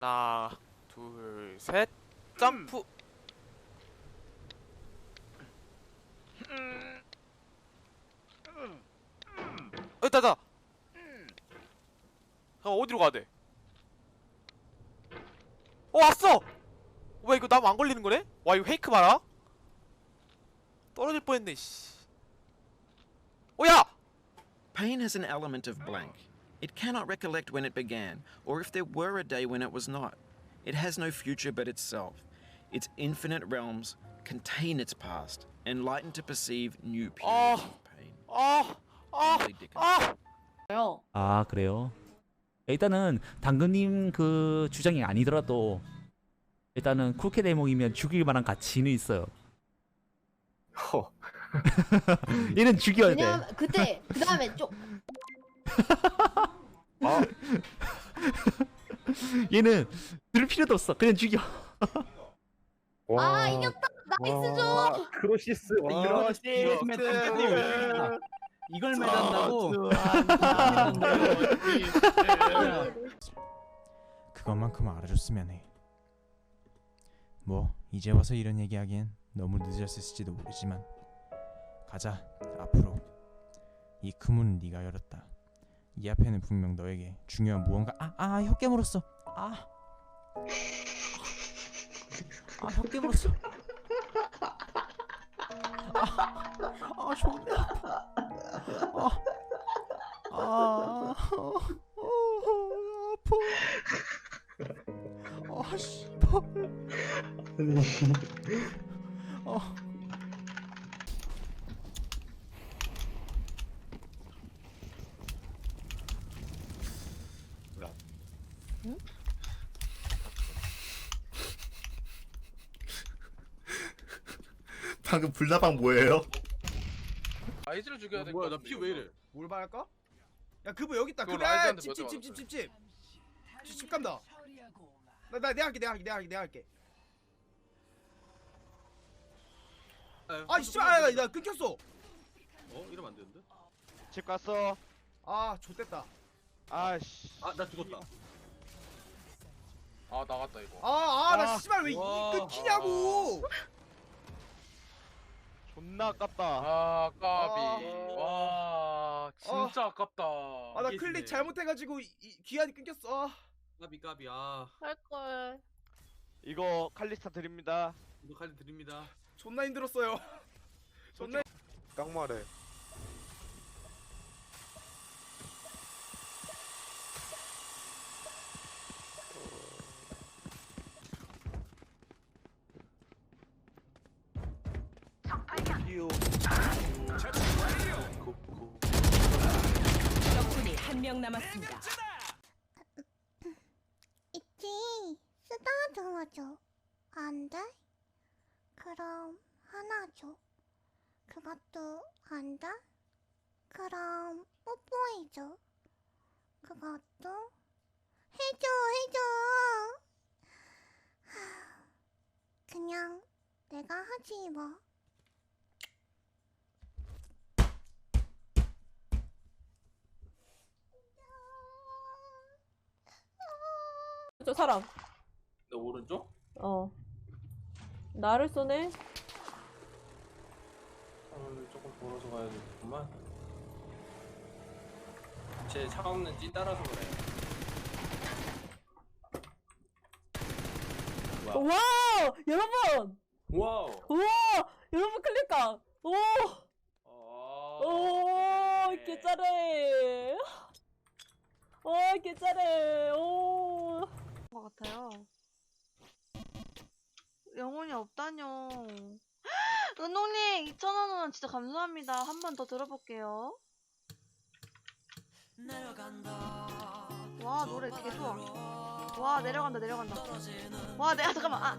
하나, 둘, 셋, 점프. 어, 있다, 있다. 어디로 가야 돼? 어 왔어! 왜 이거 나무 안 걸리는 거네? 와 이거 페이크 봐라. 떨어질 뻔했네. 씨. 오야! Pain has an element of blank. It cannot recollect when it began, or if there were a day when it was not. It has no future but itself. Its infinite realms contain its past, enlightened to perceive new periods Oh. of pain. 아, 아. 아! 요 아 그래요? 일단은 당근님 그 주장이 아니더라도 일단은 쿠키 대목이면 죽일 만한 가치는 있어요. 허. 얘는 죽여야 돼. 왜냐면 그때 그 다음에 좀 아, 얘는 들을 필요도 없어. 그냥 죽여. 와. 아, 이겼다. 나이스 줘. 와, 크로시스. 와. 매달린다고 이걸 매단다고 그것만큼 알아줬으면 해. 뭐 이제 와서 이런 얘기하기엔 너무 늦었을지도 모르지만 가자 앞으로 이 그문은 네가 열었다. 이 앞에는 분명 너에게 중요한 무언가 아아 혀 깨물었어 아 아 혀 깨 물었어 아아 존나 아파 아, 아, 어, 어, 아파. 아, 씨발. 아. 방금 불나방 뭐예요? 아이즈를 죽여야 돼. 뭐야 나피왜 이래 뭘 말할까? 야 그거 여기 있다. 그거 그래. 라이즈한테 먼저 집집집집집집. 집 간다. 나 나 내가 할게 내가 할게 내가 할게 내가 할게. 아 씨발 나 끊겼어. 어? 이러면 안 되는데? 집 갔어. 아 좆됐다. 아씨. 아 나 죽었다 아 나갔다 이거. 아아나 아. 씨발 왜 이- 와. 끊기냐고. 존나 아깝다. 아 까비. 아. 와 진짜 아 깝다. 아 나 클릭. 잘못해가지고 이, 이 기한이 끊겼어. 아. 까비 까비 아 할걸. 이거 칼리스타 드립니다. 이거 칼리 드립니다 존나 힘들었어요. 존나 깡말해. 적군이 한 명 남았습니다. 있지. 쓰다 도와줘. 안 돼? 그럼 하나 줘. 그것도 안 돼? 그럼 뽀뽀해줘. 그것도 해줘, 해줘. 하, 그냥 내가 하지 뭐. 저 사람. 너 오른쪽? 어. 나를 쏘네. 오늘 조금 벌어서 가야겠구만 쟤차 없는 찐 따라서 그래 와 여러분. 와우 우와 여러분 클릭각. 오. 어... 오 개짜래. 오 개짜래. 오. 것 같아요. 영혼이 없다뇨. 은홍님 2,000원은 진짜 감사합니다. 한 번 더 들어볼게요. 와 노래 개 좋아. 와 내려간다 내려간다. 와 내가 잠깐만 아.